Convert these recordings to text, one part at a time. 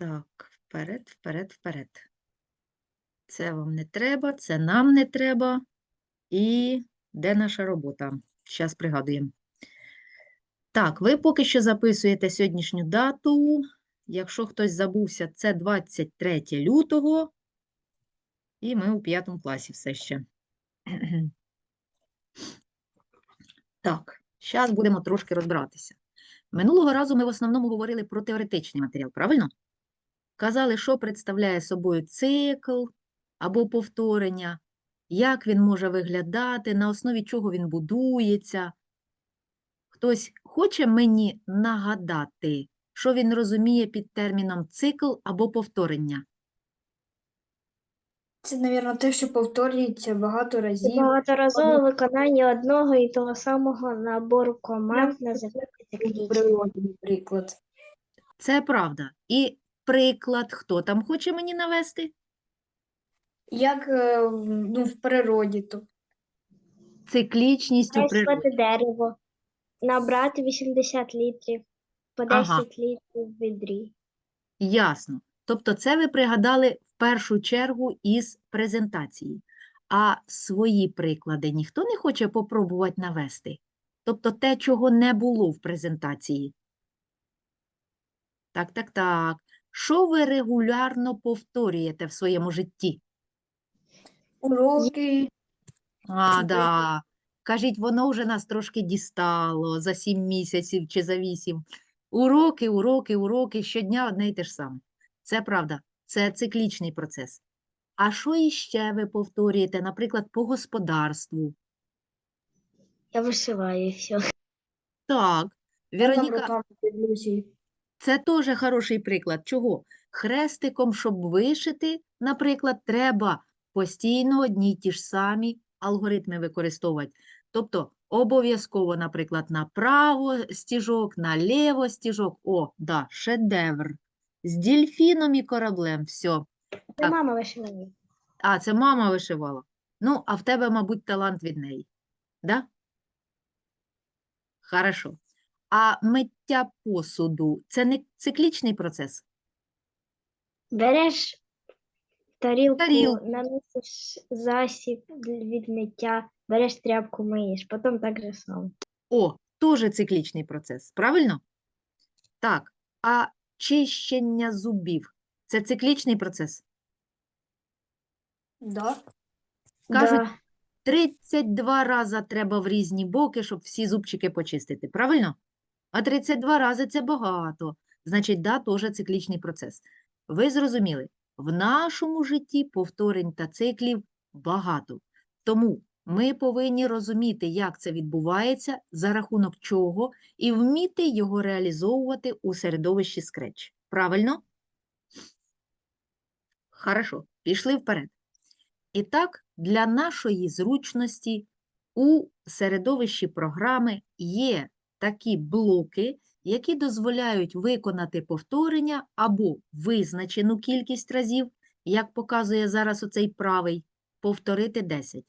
Так, вперед, вперед, вперед. Це вам не треба, це нам не треба. І де наша робота? Зараз пригадуємо. Так, ви поки що записуєте сьогоднішню дату. Якщо хтось забувся, це 23 лютого. І ми у п'ятому класі все ще. Так, зараз будемо трошки розбиратися. Минулого разу ми в основному говорили про теоретичний матеріал, правильно? Казали, що представляє собою цикл або повторення, як він може виглядати, на основі чого він будується. Хтось хоче мені нагадати, що він розуміє під терміном цикл або повторення? Це, мабуть, те, що повторюється багато разів. багаторазове виконання одного і того самого набору команд називається природі, наприклад. Це правда. І приклад, хто там хоче мені навести? Як е, в- ну, в природі, то Циклічність у природі. Дерево, набрати 80 літрів, по 10 Ага. літрів в відрі. Ясно. Тобто це ви пригадали в першу чергу із презентації. А свої приклади ніхто не хоче попробувати навести? Тобто те, чого не було в презентації. Так, так, так. Що ви регулярно повторюєте в своєму житті? уроки, А, да. Кажіть, воно вже нас трошки дістало за сім місяців чи за вісім. Уроки, уроки, уроки, щодня одне й те ж саме. Це правда, це циклічний процес. А що іще ви повторюєте, наприклад, по господарству? Я вишиваю і все. Так, я це теж хороший приклад. Чого? Хрестиком, щоб вишити, наприклад, треба постійно одні й ті ж самі алгоритми використовувати. Тобто обов'язково, наприклад, направо стіжок, наліво стіжок. О, да, шедевр. З дельфіном і кораблем. Все. Це Так. мама вишиває. А, це мама вишивала. Ну, а в тебе, мабуть, талант від неї. Да? Хорошо. А миття посуду це не циклічний процес? Береш тарілку, Тарілку. наносиш засіб від миття, береш тряпку, миєш, потім так же само. О, теж циклічний процес, правильно? Так, а чищення зубів це циклічний процес? Да. Кажуть, Да. 32 рази треба в різні боки, щоб всі зубчики почистити, правильно? А 32 рази це багато. Значить, да, теж циклічний процес. Ви зрозуміли, в нашому житті повторень та циклів багато. Тому ми повинні розуміти, як це відбувається, за рахунок чого, і вміти його реалізовувати у середовищі Scratch. Правильно? Хорошо, пішли вперед. І так, для нашої зручності у середовищі програми є такі блоки, які дозволяють виконати повторення або визначену кількість разів, як показує зараз оцей правий, повторити 10,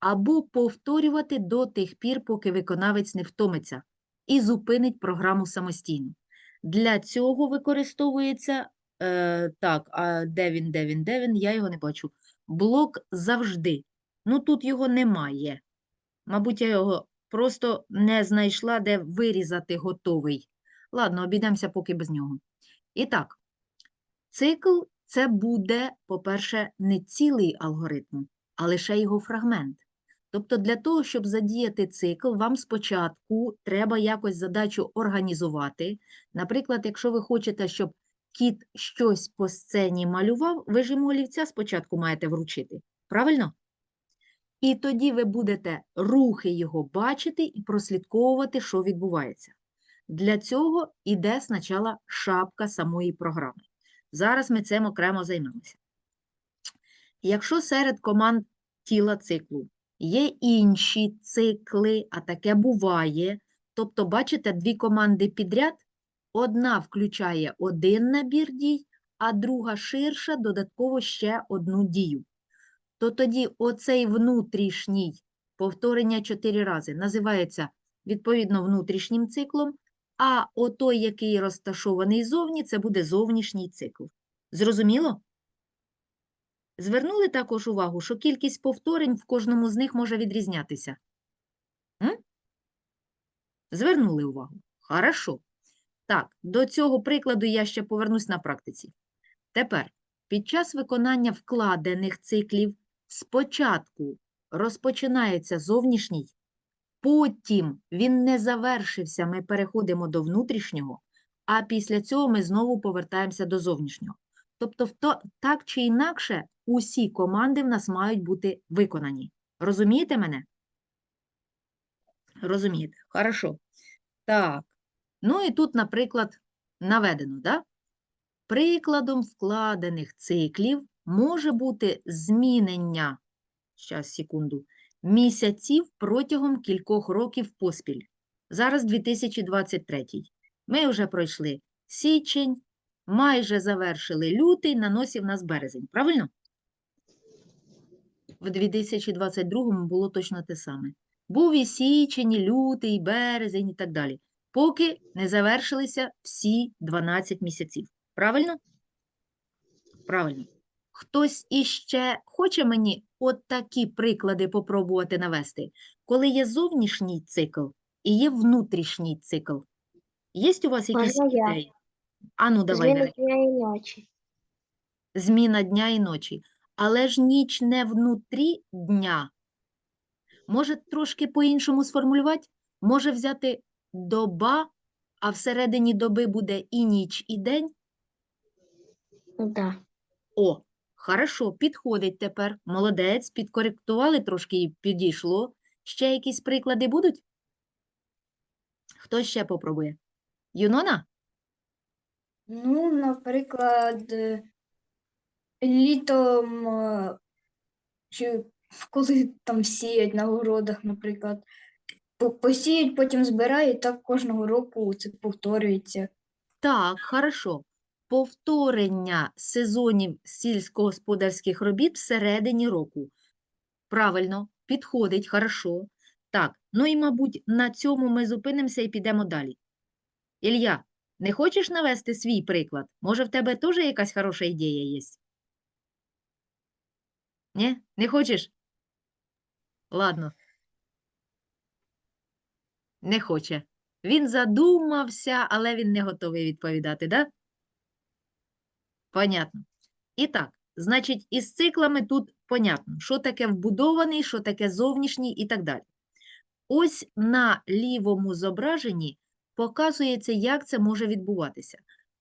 або повторювати до тих пір, поки виконавець не втомиться і зупинить програму самостійно. Для цього використовується, е, так, а де він, де він, де він, я його не бачу. Блок завжди. Ну, тут його немає. Мабуть, я його просто не знайшла, де вирізати готовий. Ладно, обійдемося поки без нього. І так, цикл це буде, по-перше, не цілий алгоритм, а лише його фрагмент. Тобто для того, щоб задіяти цикл, вам спочатку треба якось задачу організувати. Наприклад, якщо ви хочете, щоб кіт щось по сцені малював, ви ж йому олівця спочатку маєте вручити. Правильно? І тоді ви будете рухи його бачити і прослідковувати, що відбувається. Для цього йде спочатку шапка самої програми. Зараз ми цим окремо займемося. Якщо серед команд тіла циклу є інші цикли, а таке буває, тобто, бачите, дві команди підряд, одна включає один набір дій, а друга ширша додатково ще одну дію. То тоді оцей внутрішній повторення чотири рази називається відповідно внутрішнім циклом, а отой, який розташований зовні, це буде зовнішній цикл. Зрозуміло? Звернули також увагу, що кількість повторень в кожному з них може відрізнятися. М? Звернули увагу. Хорошо. Так, до цього прикладу я ще повернусь на практиці. Тепер, під час виконання вкладених циклів спочатку розпочинається зовнішній, потім він не завершився, ми переходимо до внутрішнього, а після цього ми знову повертаємося до зовнішнього. Тобто, так чи інакше, усі команди в нас мають бути виконані. Розумієте мене? Розумієте. Хорошо. Так. Ну і тут, наприклад, наведено, да? Прикладом вкладених циклів може бути змінення, щас, секунду, місяців протягом кількох років поспіль. Зараз 2023. Ми вже пройшли січень, майже завершили лютий, на нас березень. Правильно? В 2022 було точно те саме. Був і січень, і лютий, і березень і так далі. Поки не завершилися всі 12 місяців. Правильно? Правильно. Хтось іще хоче мені от такі приклади попробувати навести, коли є зовнішній цикл і є внутрішній цикл. Є у вас якісь Можна я? ідеї? Ану, давай, Зміна Дарина. дня і ночі. Зміна дня і ночі. Але ж ніч не внутрі дня. Може трошки по-іншому сформулювати? Може взяти доба, а всередині доби буде і ніч, і день? Да. О, хорошо, підходить тепер. Молодець, підкоректували трошки і підійшло. Ще якісь приклади будуть? Хто ще попробує? Юнона? Ну, наприклад, е, літом, е, чи коли там сіять на городах, наприклад, посіють, потім збирають, так кожного року це повторюється. Так, хорошо. Повторення сезонів сільськогосподарських робіт всередині року. Правильно, підходить, хорошо. Так, ну і, мабуть, на цьому ми зупинимося і підемо далі. Ілля, не хочеш навести свій приклад? Може, в тебе теж якась хороша ідея є? Ні? Не хочеш? Ладно. Не хоче. Він задумався, але він не готовий відповідати, да? Понятно. І так, значить, із циклами тут понятно, що таке вбудований, що таке зовнішній і так далі. Ось на лівому зображенні показується, як це може відбуватися.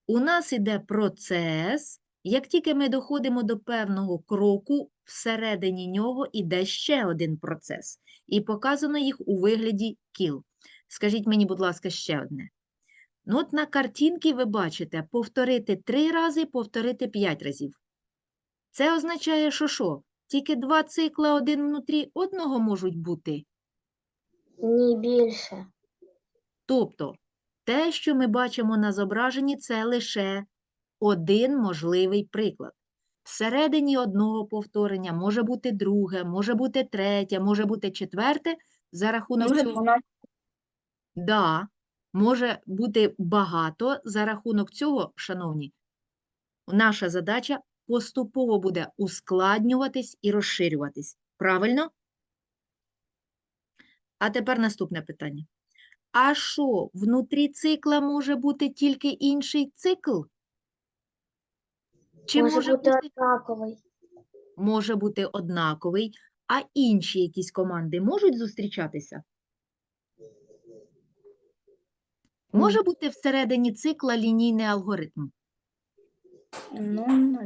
У нас іде процес, як тільки ми доходимо до певного кроку, всередині нього іде ще один процес. І показано їх у вигляді кіл. Скажіть мені, будь ласка, ще одне. Ну, от на картинці ви бачите повторити три рази, повторити п'ять разів. Це означає, що що? Тільки два цикла один внутрі одного можуть бути. Ні більше. Тобто, те, що ми бачимо на зображенні, це лише один можливий приклад. Всередині одного повторення може бути друге, може бути третє, може бути четверте. За рахунок цього Да, може бути багато. За рахунок цього, шановні, наша задача поступово буде ускладнюватись і розширюватись. Правильно? А тепер наступне питання. А що, внутрі цикла може бути тільки інший цикл? Чи може, може бути однаковий. може бути однаковий, а інші якісь команди можуть зустрічатися? Може бути всередині цикла лінійний алгоритм? Ну.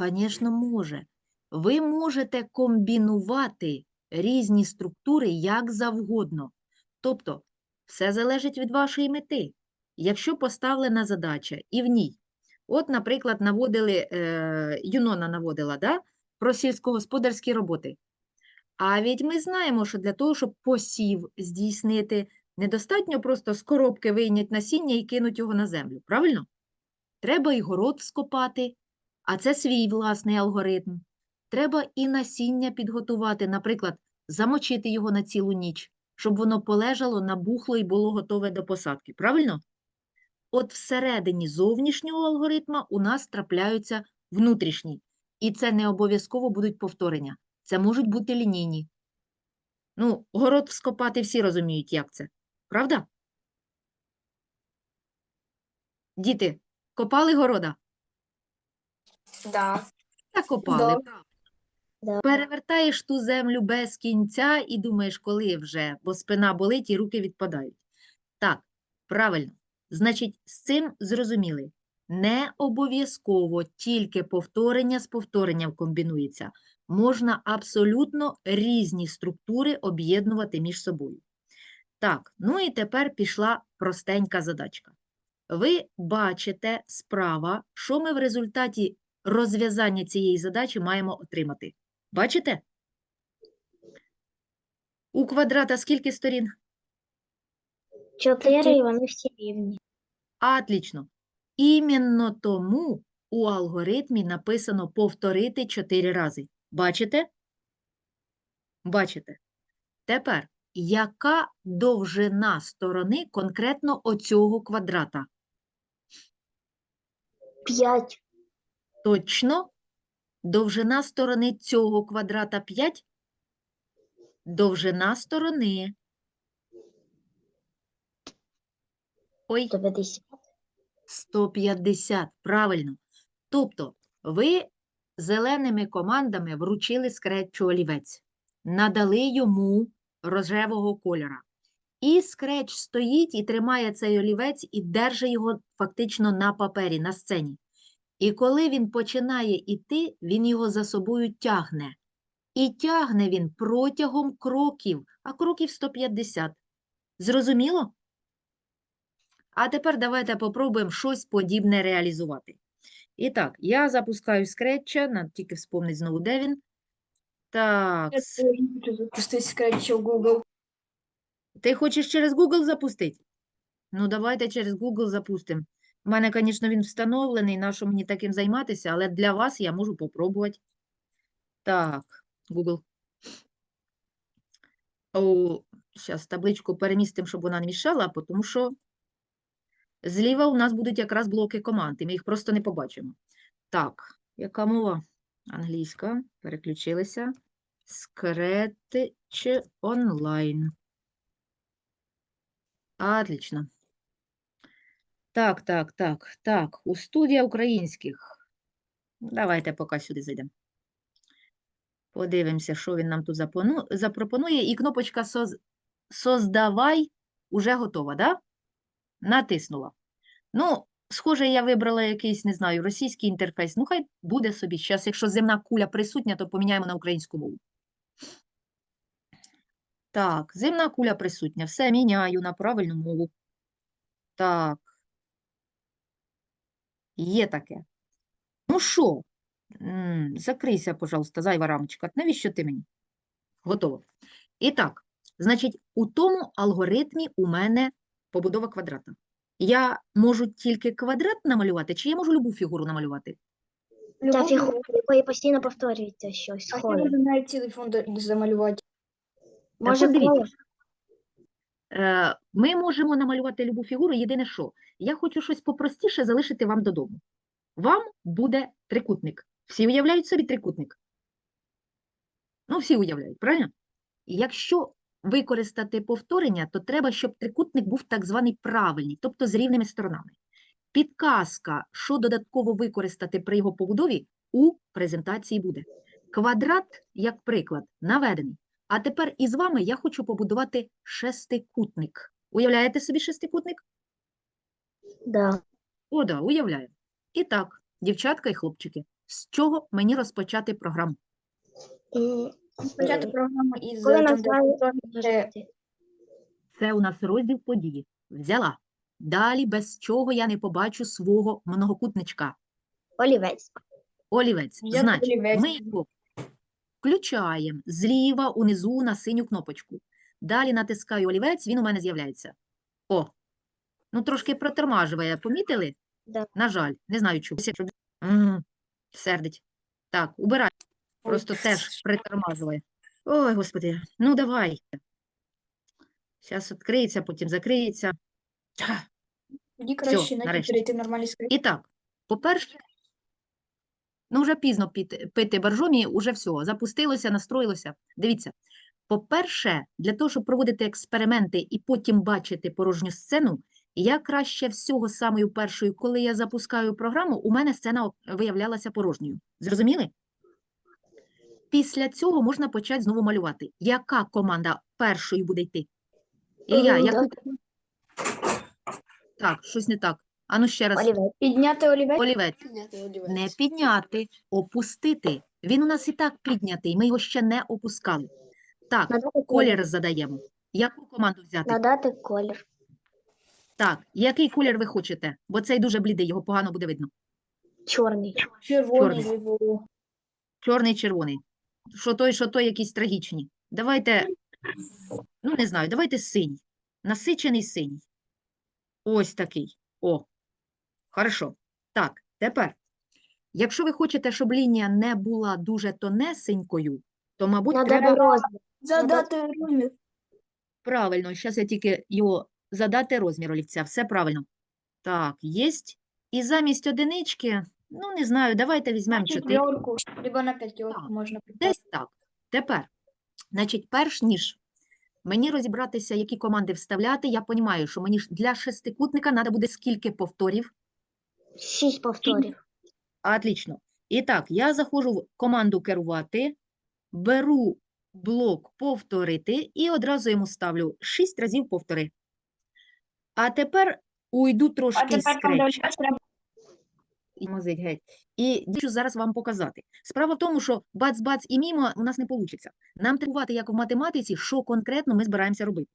Звісно, може. Ви можете комбінувати різні структури як завгодно. Тобто, все залежить від вашої мети. Якщо поставлена задача і в ній, от, наприклад, наводили, е, Юнона наводила, да, про сільськогосподарські роботи. А ведь ми знаємо, що для того, щоб посів здійснити, недостатньо просто з коробки вийняти насіння і кинути його на землю, правильно? Треба і город скопати, а це свій власний алгоритм. Треба і насіння підготувати, наприклад, замочити його на цілу ніч. щоб воно полежало, набухло і було готове до посадки. Правильно? От всередині зовнішнього алгоритма у нас трапляються внутрішні. І це не обов'язково будуть повторення. Це можуть бути лінійні. Ну, город вскопати всі розуміють, як це. Правда? Діти, копали города? Да. Та копали. Да. Да. Перевертаєш ту землю без кінця і думаєш, коли вже, бо спина болить і руки відпадають. Так, правильно. Значить, з цим зрозуміли. Не обов'язково тільки повторення з повторенням комбінується. Можна абсолютно різні структури об'єднувати між собою. Так, ну і тепер пішла простенька задачка. Ви бачите справа, що ми в результаті розв'язання цієї задачі маємо отримати. Бачите? У квадрата скільки сторін? Чотири, і вони всі рівні. Атлічно. Іменно тому у алгоритмі написано повторити 4 рази. Бачите? Бачите. Тепер, яка довжина сторони конкретно оцього квадрата? П'ять. Точно? Довжина сторони цього квадрата 5? Довжина сторони. Ой. 150. 150, правильно. Тобто ви зеленими командами вручили скретчу олівець, надали йому рожевого кольора. І скреч стоїть і тримає цей олівець і держить його фактично на папері, на сцені. І коли він починає іти, він його за собою тягне. І тягне він протягом кроків, а кроків 150. Зрозуміло? А тепер давайте попробуємо щось подібне реалізувати. І так, я запускаю скретча, тільки вспомнити знову, де він. Так, Я с- хочу запустити скретч у Google. ти хочеш через Google запустити? Ну, давайте через Google запустимо. У мене, звісно, він встановлений, нащо мені таким займатися, але для вас я можу попробувати. Так, Google. О, зараз табличку перемістимо, щоб вона не мішала, тому що зліва у нас будуть якраз блоки команд, і ми їх просто не побачимо. Так, яка мова? Англійська. Переключилися. Scratch онлайн. Отлично. Так, так, так, так. У студія українських. Давайте поки сюди зайдемо. Подивимося, що він нам тут запропонує. І кнопочка «Создавай» уже готова, да? Натиснула. Ну, схоже, я вибрала якийсь, не знаю, російський інтерфейс. Ну, хай буде собі. Зараз, якщо земна куля присутня, то поміняємо на українську мову. Так, земна куля присутня. Все, міняю на правильну мову. Так. Є таке. Ну що? Закрийся, пожалуйста, зайва рамочка. Навіщо ти мені? Готово. І так, значить, у тому алгоритмі у мене побудова квадрата. Я можу тільки квадрат намалювати, чи я можу любу фігуру намалювати? Та фігура, якої постійно повторюється щось А ще схоже. можна навіть цілий фонд замалювати. Може, от дивіться. коло? Е, Ми можемо намалювати любу фігуру, єдине що, я хочу щось попростіше залишити вам додому. Вам буде трикутник. Всі уявляють собі трикутник? Ну, всі уявляють, правильно? І Якщо використати повторення, то треба, щоб трикутник був так званий правильний, тобто з рівними сторонами. Підказка, що додатково використати при його побудові, у презентації буде. Квадрат, як приклад, наведений. А тепер із вами я хочу побудувати шестикутник. Уявляєте собі шестикутник? Да. О, да, уявляю. І так, дівчатка і хлопчики, з чого мені розпочати програму? М, Почати е, програму із Коли повторюєте Подожди. Це у нас розділ події. Взяла. Далі, без чого я не побачу свого многокутничка. Олівець. Олівець. Я Значить, олівець. ми його включаємо зліва унизу на синю кнопочку. Далі натискаю олівець, він у мене з'являється. О, ну трошки протормажує, помітили? Да. На жаль, не знаю чому. М, Сердить. Так, убирай. Просто теж притормажує. Ой, господи, ну давай. Зараз відкриється, потім закриється. Тоді краще навіть перейти в нормальний скрипт. І так, по-перше, ну вже пізно піти, пити боржомі, уже все, запустилося, настроїлося. Дивіться, по-перше, для того, щоб проводити експерименти і потім бачити порожню сцену, я краще всього самою першою, коли я запускаю програму, у мене сцена виявлялася порожньою. Зрозуміли? Після цього можна почати знову малювати. Яка команда першою буде йти? Ілля, Ем, яку... Так, щось не так. Ану ще раз. Олівець. Підняти олівець. Олівець. Не підняти, опустити. Він у нас і так піднятий, ми його ще не опускали. Так, Надати колір. колір задаємо. Яку команду взяти? Надати колір. Так, який колір ви хочете? Бо цей дуже блідий, його погано буде видно. Чорний. Червоний Чорний. Чорний, червоний. Що той, що той якісь трагічні. Давайте, ну не знаю, давайте синій. Насичений синій. Ось такий. О, хорошо. Так, тепер, якщо ви хочете, щоб лінія не була дуже тонесенькою, то, мабуть, треба розмір. задати розмір. правильно. Зараз я тільки його задати розмір олівця. Все правильно. Так, єсть. І замість одинички, ну не знаю, давайте візьмемо 4. Четверку, либо на п'ятерку можна підняти. Десь так. Тепер, значить, перш ніж мені розібратися, які команди вставляти, я розумію, що мені ж для шестикутника треба буде скільки повторів. Шість повторів. Отлично. І так, я заходжу в команду керувати, беру блок повторити і одразу йому ставлю 6 разів повтори. А тепер уйду трошки з скретча. і мазить геть. І хочу зараз вам показати. Справа в тому, що бац-бац і мімо у нас не вийде. Нам треба, як в математиці, що конкретно ми збираємося робити.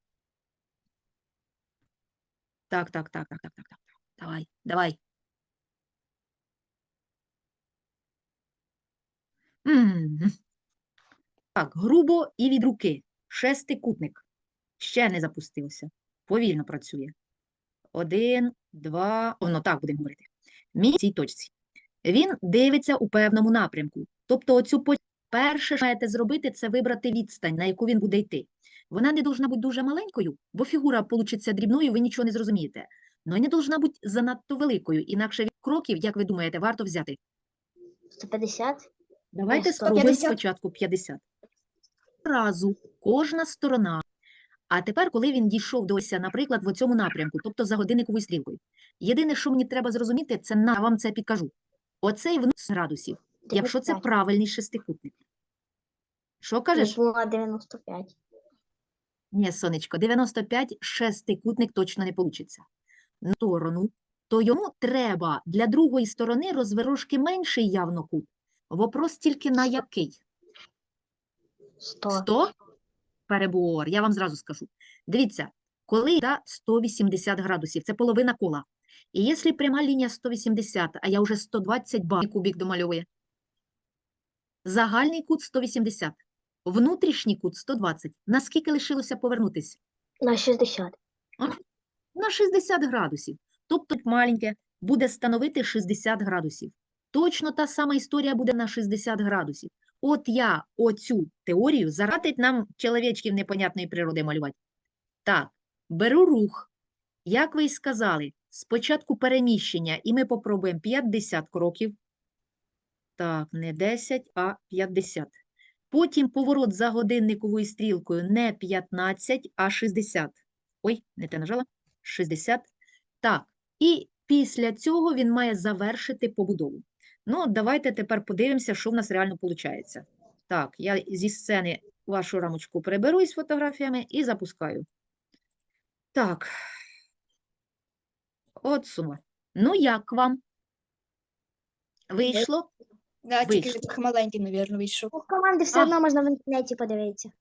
Так, так, так, так, так, так, так. Давай, давай. Мгм. Так, грубо і від руки. Шестикутник. Ще не запустився. Повільно працює. Один, два. Воно так будемо говорити. Мій цій точці. Він дивиться у певному напрямку. Тобто, оцю перше, що маєте зробити, це вибрати відстань, на яку він буде йти. Вона не повинна бути дуже маленькою, бо фігура получиться дрібною, ви нічого не зрозумієте. Ну і не повинна бути занадто великою, інакше від кроків, як ви думаєте, варто взяти. 150. Давайте сто спробуємо 50. спочатку 50. Разу кожна сторона. А тепер, коли він дійшов до ося, наприклад, в цьому напрямку, тобто за годинниковою стрілкою. Єдине, що мені треба зрозуміти, це на я вам це підкажу. Оцей внутрішній градусів, якщо це правильний шестикутник. Що кажеш? було 95. Ні, сонечко, 95 шестикутник точно не вийде. На сторону, то йому треба для другої сторони розвернути менший явно кут. Вопрос тільки на який? 100. 100 перебор, я вам зразу скажу. Дивіться, коли та 180 градусів, це половина кола. І якщо пряма лінія 180, а я вже 120 ба, кубік домальовує. Загальний кут 180, внутрішній кут 120. Наскільки лишилося повернутися? На 60. На 60 градусів. Тобто маленьке буде становити 60 градусів. Точно та сама історія буде на 60 градусів. От я оцю теорію зарадить нам чоловічків непонятної природи малювати. Так, беру рух. Як ви й сказали, спочатку переміщення, і ми попробуємо 50 кроків. Так, не 10, а 50. Потім поворот за годинниковою стрілкою не 15, а 60. Ой, не те нажала. 60. Так, і після цього він має завершити побудову. Ну, от давайте тепер подивимося, що в нас реально виходить. Так, я зі сцени вашу рамочку приберу із фотографіями і запускаю. Так. От сума. Ну, як вам? Вийшло? Да, тільки Вийшло. трохи маленький, мабуть, вийшов. У команди все А. одно можна в інтернеті подивитися.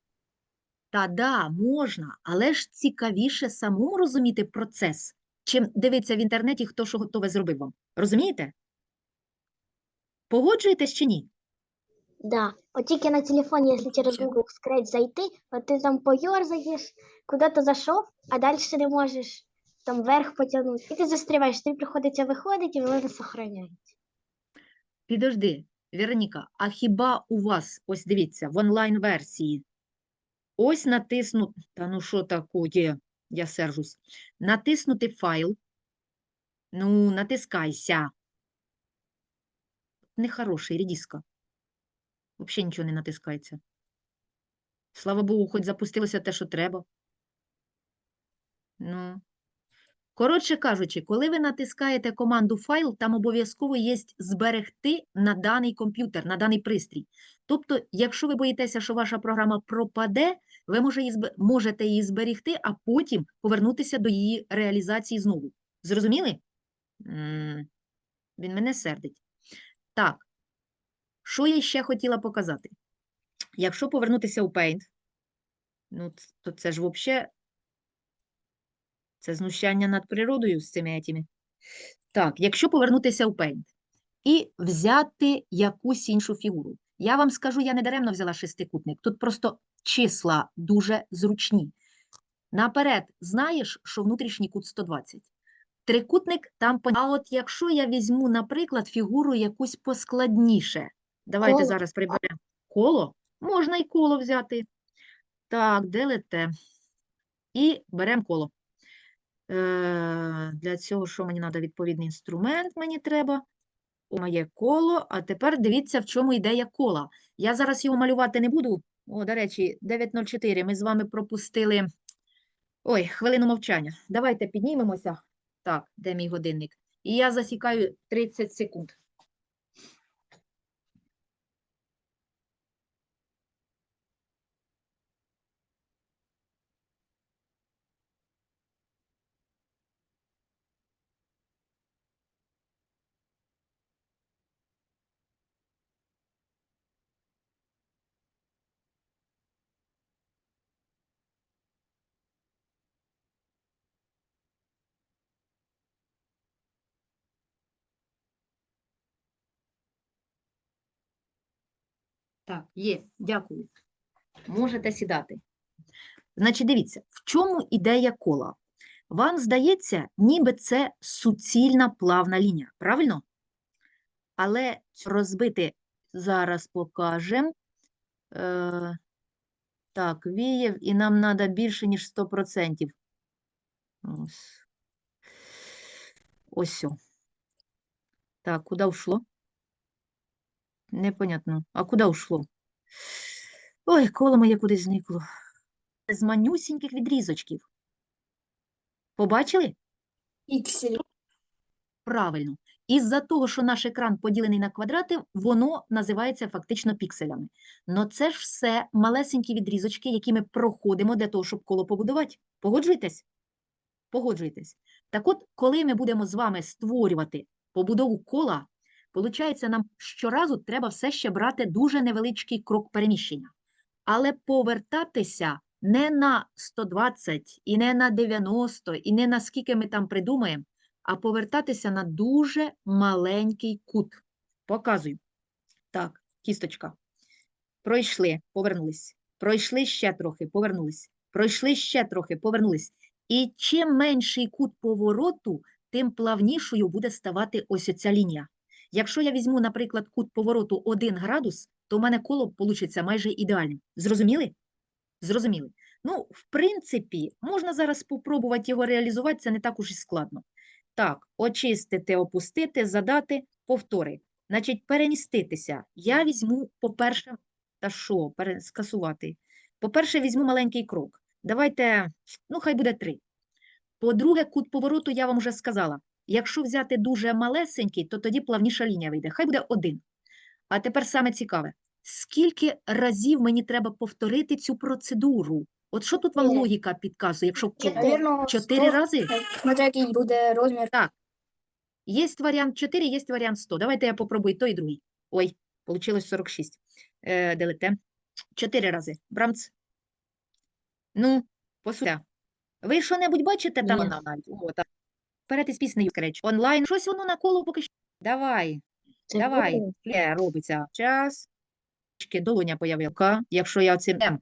Та да, можна, але ж цікавіше самому розуміти процес, чим дивитися в інтернеті, хто що готове зробив вам. Розумієте? Погоджуєтесь чи ні? Да. От тільки на телефоні, якщо через Google Scratch зайти, от ти там поерзаєш, куди-то зайшов, а далі не можеш там вверх потягнути. І ти застріваєш, тобі приходиться виходити, і воно не сохраняється. Підожди, Вероніка, а хіба у вас, ось дивіться, в онлайн-версії ось натиснути, та ну що таке, я сержусь, натиснути файл, ну, натискайся. Нехороший, рідіска. Взагалі нічого не натискається. Слава Богу, хоч запустилося те, що треба. Ну. Коротше кажучи, коли ви натискаєте команду файл, там обов'язково є зберегти на даний комп'ютер, на даний пристрій. Тобто, якщо ви боїтеся, що ваша програма пропаде, ви можете її зберегти, а потім повернутися до її реалізації знову. Зрозуміли? М, Він мене сердить. Так, що я ще хотіла показати? Якщо повернутися у Paint, ну, то це ж взагалі це знущання над природою з цими етіми. Так, якщо повернутися у Paint і взяти якусь іншу фігуру. Я вам скажу, я не даремно взяла шестикутник. Тут просто числа дуже зручні. Наперед, знаєш, що внутрішній кут 120. Трикутник там. пон- А от якщо я візьму, наприклад, фігуру якусь поскладніше. Давайте Коло. зараз приберемо коло. Можна і коло взяти. Так, делите. І беремо коло. Е, для цього що мені треба? Відповідний інструмент мені треба. О, моє коло. А тепер дивіться, в чому ідея кола. Я зараз його малювати не буду. О, до речі, 9.04. Ми з вами пропустили. Ой, хвилину мовчання. Давайте піднімемося. Так, де мій годинник? І я засікаю 30 секунд. Так, є, дякую. Можете сідати. Значить, дивіться, в чому ідея кола? Вам здається, ніби це суцільна плавна лінія, правильно? Але розбити зараз покажемо. Е, так, віяв, і нам треба більше, ніж 100%. Ось. Ось. о. Так, куди ушло? Непонятно. А куди ушло? Ой, коло моє кудись зникло. З манюсіньких відрізочків. Побачили? Іксель. Правильно. Із-за того, що наш екран поділений на квадрати, воно називається фактично пікселями. Но це ж все малесенькі відрізочки, які ми проходимо для того, щоб коло побудувати. Погоджуєтесь? Погоджуєтесь. Так от, коли ми будемо з вами створювати побудову кола, виходить, нам щоразу треба все ще брати дуже невеличкий крок переміщення. Але повертатися не на 120, і не на 90, і не на скільки ми там придумаємо, а повертатися на дуже маленький кут. Показую. Так, кісточка. Пройшли, повернулись. Пройшли ще трохи, повернулись. Пройшли ще трохи, повернулись. І чим менший кут повороту, тим плавнішою буде ставати ось оця лінія. Якщо я візьму, наприклад, кут повороту 1 градус, то в мене коло вийде майже ідеальним. Зрозуміли? Зрозуміли. Ну, в принципі, можна зараз спробувати його реалізувати, це не так уж і складно. Так, очистити, опустити, задати, повтори. Значить, переміститися. Я візьму, по-перше, та що, скасувати. По-перше, візьму маленький крок. Давайте, ну, хай буде три. По-друге, кут повороту я вам вже сказала. Якщо взяти дуже малесенький, то тоді плавніша лінія вийде. Хай буде один. А тепер саме цікаве. Скільки разів мені треба повторити цю процедуру? От що тут вам логіка підказує, якщо Чотири рази? Який буде розмір. Є варіант 4, є варіант 100. Давайте я попробую той і другий. Ой, вийшло 46. Е, делите. Чотири рази. Брамц. Ну, посуля. Ви що-небудь бачите там? Ні. О, так. Вперед із піснею, скреч. Онлайн. Щось воно на коло поки що. Давай, Це давай. буде. Робиться. Час. Трішки Долоня появилка. Якщо я оцим М.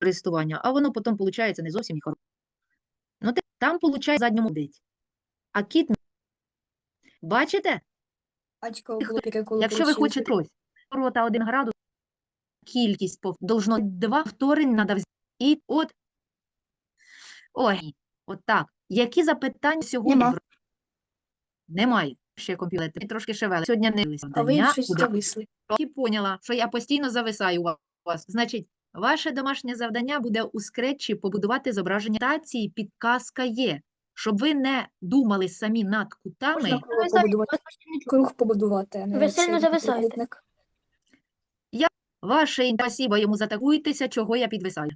Користування. А воно потім, виходить, не зовсім хороше. Ну, те- там, виходить, задньому дить. А кіт, бачите? Батько було переколу. Якщо ви хочете ось, ворота 1 градус, кількість пов... должно бути два повторень надо взяти. І от, ой, от так. Які запитання сьогодні? Нема. Немає. Ще комп'ютер. Ми Трошки шевели. Сьогодні не А ви завдання щось зависли. І поняла, що я постійно зависаю у вас. Значить, ваше домашнє завдання буде у скретчі побудувати зображення тації, підказка є. Щоб ви не думали самі над кутами, Можна круг побудувати. Круг побудувати, Ви сильно зависаєте. ваше спасибо йому затакуйтеся, чого я підвисаю.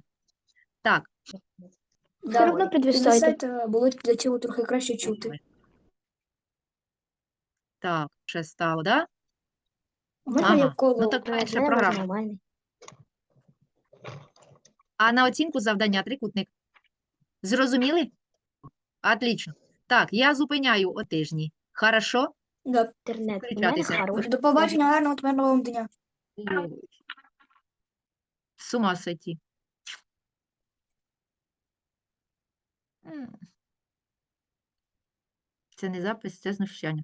Так, Да, одно підвисайте. підвисайте, було для цього трохи краще чути. так, ще стало, да? Можна Ага, коло? ну так Ну, перша програма. А на оцінку завдання трикутник. Зрозуміли? Отлично. Так, я зупиняю о тижні. Хорошо? Да. Інтернет. У мене Зустрічатися. хороший. До побачення, гарного вам дня. С ума сойти. Це не запис, це знущання.